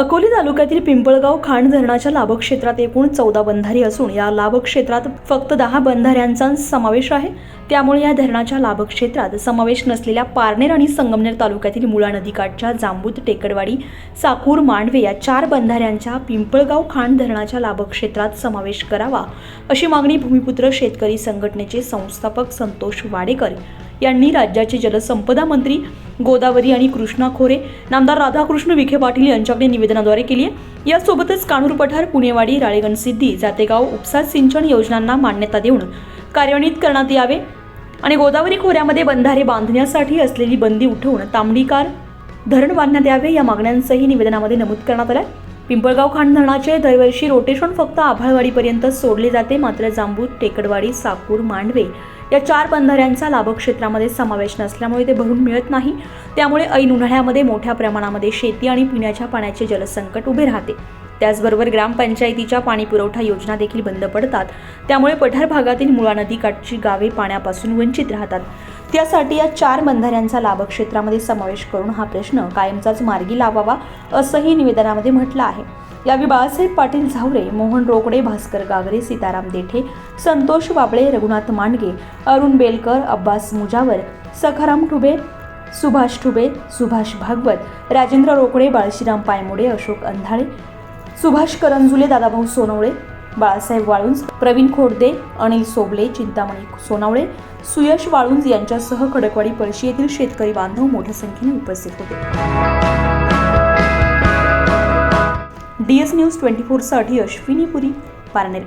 अकोली तालुक्यातील पिंपळगाव खाण धरणाच्या लाभक्षेत्रात एकूण चौदा बंधारी असून या लाभक्षेत्रात फक्त दहा बंधाऱ्यांचा समावेश आहे. त्यामुळे या धरणाच्या लाभक्षेत्रात समावेश नसलेल्या पारनेर आणि संगमनेर तालुक्यातील मुळा नदीकाठच्या जांबूत टेकडवाडी साकूर मांडवे या चार बंधाऱ्यांच्या पिंपळगाव खाण धरणाच्या लाभक्षेत्रात समावेश करावा अशी मागणी भूमिपुत्र शेतकरी संघटनेचे संस्थापक संतोष वाडेकर यांनी राज्याचे जलसंपदा मंत्री गोदावरी आणि कृष्णा खोरे नामदार राधाकृष्ण विखे पाटील यांच्याकडे निवेदनाद्वारे केली आहे. यासोबतच काणूर पठार पुणेवाडी राळेगण सिद्धी जातेगाव उपसा सिंचन योजनांना मान्यता देऊन कार्यान्वित करण्यात यावे आणि गोदावरी खोऱ्यामध्ये बंधारे बांधण्यासाठी असलेली बंदी उठवून तांबडीकार धरण बांधण्यात यावे या मागण्यांचंही निवेदनामध्ये नमूद करण्यात आलं पिंपळगाव खांड धरणाचे दरवर्षी रोटेशन फक्त आभाळवाडीपर्यंत सोडले जाते. मात्र जांबूत टेकडवाडी साकूर मांडवे या चार बंधाऱ्यांचा लाभक्षेत्रामध्ये समावेश नसल्यामुळे ते भरून मिळत नाही. त्यामुळे ऐन उन्हाळ्यामध्ये मोठ्या प्रमाणामध्ये शेती आणि पिण्याच्या पाण्याचे जलसंकट उभे राहते. त्याचबरोबर ग्रामपंचायतीच्या पाणी पुरवठा योजना देखील बंद पडतात. त्यामुळे पठार भागातील मुळा नदीकाठची गावे पाण्यापासून वंचित राहतात. त्यासाठी या चार बंधाऱ्यांचा लाभक्षेत्रामध्ये समावेश करून हा प्रश्न कायमचाच मार्गी लावावा असंही निवेदनामध्ये म्हटलं आहे. यावेळी बाळासाहेब पाटील झावरे मोहन रोकडे भास्कर गागरे सीताराम देठे संतोष बाबळे रघुनाथ मांडगे अरुण बेलकर अब्बास मुजावर सखाराम ठुबे सुभाष ठुबे सुभाष भागवत राजेंद्र रोकडे बाळशीराम पायमोडे अशोक अंधाळे सुभाष करंजुले दादाभाऊ सोनवळे बाळासाहेब वाळुंज प्रवीण खोडदे अनिल सोबले चिंतामणी सोनावळे सुयश वाळुंज यांच्यासह खडकवाडी पळशी येथील शेतकरी बांधव मोठ्या संख्येने उपस्थित होते. डी एस न्यूज ट्वेंटी फोरसाठी अश्विनी पुरी पारनेर.